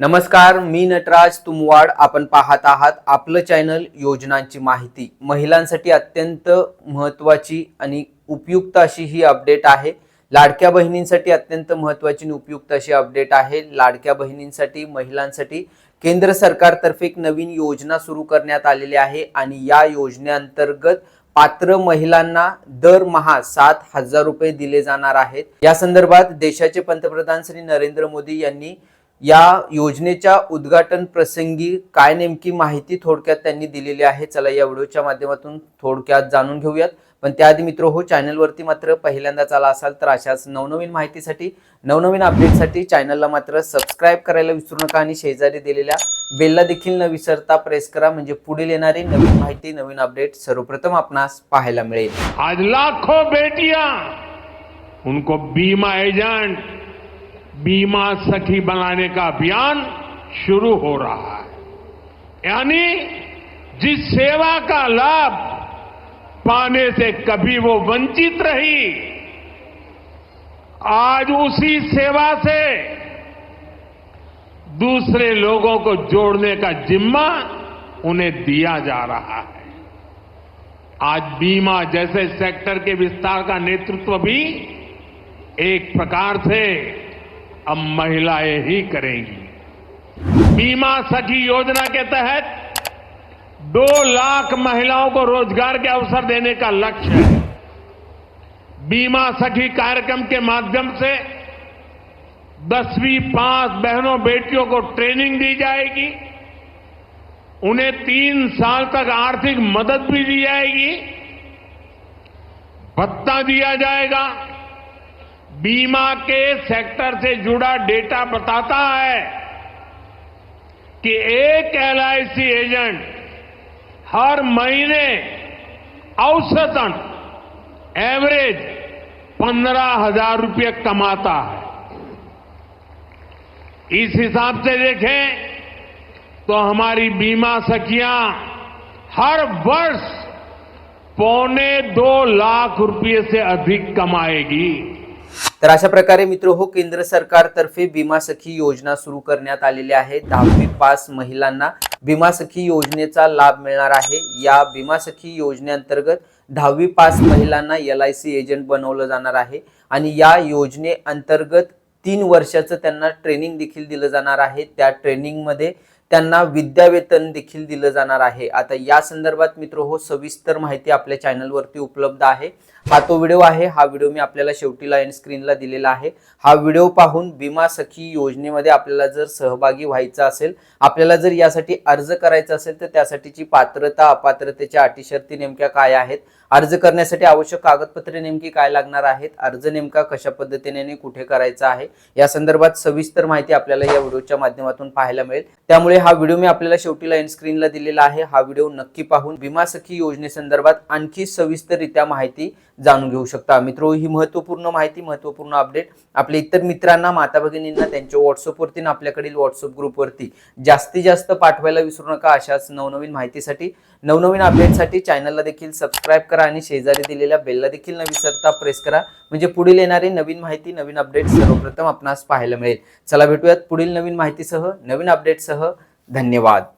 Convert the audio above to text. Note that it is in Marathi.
नमस्कार मी नटराज तुमवाड. आपण पाहत आहात आपलं चॅनल योजनांची माहिती. महिलांसाठी अत्यंत महत्त्वाची आणि उपयुक्त अशी ही अपडेट आहे. लाडक्या बहिणींसाठी अत्यंत महत्त्वाची आणि उपयुक्त अशी अपडेट आहे. लाडक्या बहिणींसाठी महिलांसाठी केंद्र सरकारतर्फे एक नवीन योजना सुरू करण्यात आलेली आहे आणि या योजनेअंतर्गत पात्र महिलांना दरमहा सात हजार रुपये दिले जाणार आहेत. या संदर्भात देशाचे पंतप्रधान श्री नरेंद्र मोदी यांनी या योजनेच्या उद्घाटन प्रसंगी काय नेमकी माहिती थोडक्यात त्यांनी दिलेली आहे? चला या व्हिडिओच्या माध्यमातून थोडक्यात जाणून घेऊयात. पण त्याआधी मित्र हो चॅनलवरती मात्र पहिल्यांदाच आला असाल तर अशाच नवनवीन माहितीसाठी नवनवीन अपडेटसाठी चॅनलला मात्र सबस्क्राईब करायला विसरू नका आणि शेजारी दिलेल्या बेलला देखील न विसरता प्रेस करा म्हणजे पुढील येणारी नवीन माहिती नवीन अपडेट सर्वप्रथम आपणास पाहायला मिळेल. आज लाखो बेटिया उनको बीमा एजंट बीमा सखी बनाने का अभियान शुरू हो रहा है। यानी जिस सेवा का लाभ पाने से कभी वो वंचित रही, आज उसी सेवा से दूसरे लोगों को जोड़ने का जिम्मा उन्हें दिया जा रहा है। आज बीमा जैसे सेक्टर के विस्तार का नेतृत्व भी एक प्रकार से अब महिलाएँ ही करेंगी। बीमा सखी योजना के तहत दो लाख महिलाओं को रोज़गार के अवसर देने का लक्ष्य है। बीमा सखी कार्यक्रम के माध्यम से दसवीं पास बहनों बेटियों को ट्रेनिंग दी जाएगी। उन्हें तीन साल तक आर्थिक मदद भी दी जाएगी। भत्ता दिया जाएगा। बीमा के सेक्टर से जुड़ा डेटा बताता है कि एक एलआईसी एजेंट हर महीने औसतन एवरेज पंद्रह हज़ार रुपये कमाता है। इस हिसाब से देखें तो हमारी बीमा सखियाँ हर वर्ष पौने दो लाख रुपए से अधिक कमाएगी। तर अशा प्रकारे मित्र हो केंद्र सरकारतर्फे भीमा सखी योजना सुरू करण्यात आलेली आहे. दहावी पास महिलांना भीमा सखी योजनेचा लाभ मिळणार आहे. या भीमा सखी योजनेअंतर्गत दहावी पास महिलांना एल आय सी एजंट बनवलं जाणार आहे आणि या योजनेअंतर्गत तीन वर्षाचं त्यांना ट्रेनिंग देखील दिलं जाणार आहे. त्या ट्रेनिंगमध्ये त्यांना विद्यावेतन देखील दिलं जाणार आहे. आता या संदर्भात मित्र हो सविस्तर माहिती आपल्या चॅनलवरती उपलब्ध आहे. हा तो व्हिडिओ आहे. हा व्हिडिओ मी आपल्याला शेवटीला एंड स्क्रीनला दिलेला आहे. हा व्हिडिओ पाहून विमा सखी योजनेमध्ये आपल्याला जर सहभागी व्हायचं असेल आपल्याला जर यासाठी अर्ज करायचा असेल तर त्यासाठीची पात्रता अपात्रतेच्या अटी शर्ती नेमक्या काय आहेत? अर्ज करण्यासाठी आवश्यक कागदपत्रे नेमकी काय लागणार आहेत? अर्ज नेमका कशा पद्धतीने आणि कुठे करायचा आहे? या संदर्भात सविस्तर माहिती आपल्याला या व्हिडिओच्या माध्यमातून पाहायला मिळेल. त्यामुळे हा व्हिडिओ मी आपल्याला शेवटीला एंड स्क्रीनला दिलेला आहे. हा व्हिडिओ नक्की पाहून विमा सखी योजनेसंदर्भात आणखी सविस्तररित्या माहिती जाणून घेऊ शकता. मित्रो ही महत्त्वपूर्ण माहिती महत्त्वपूर्ण अपडेट आपल्या इतर मित्रांना माता भगिनींना त्यांच्या व्हॉट्सअपवरती आपल्याकडील व्हॉट्सअप ग्रुपवरती जास्तीत जास्त पाठवायला विसरू नका अशाच नवनवीन माहितीसाठी. नवनवीन अपडेटसाठी चॅनलला देखील सबस्क्राईब करा आणि शेजारी दिलेल्या बेलला देखील न विसरता प्रेस करा. म्हणजे पुढील येणारी नवीन माहिती नवीन अपडेट सर्वप्रथम आपणास पाहायला मिळेल. चला भेटूयात पुढील नवीन माहितीसह नवीन अपडेटसह धन्यवाद.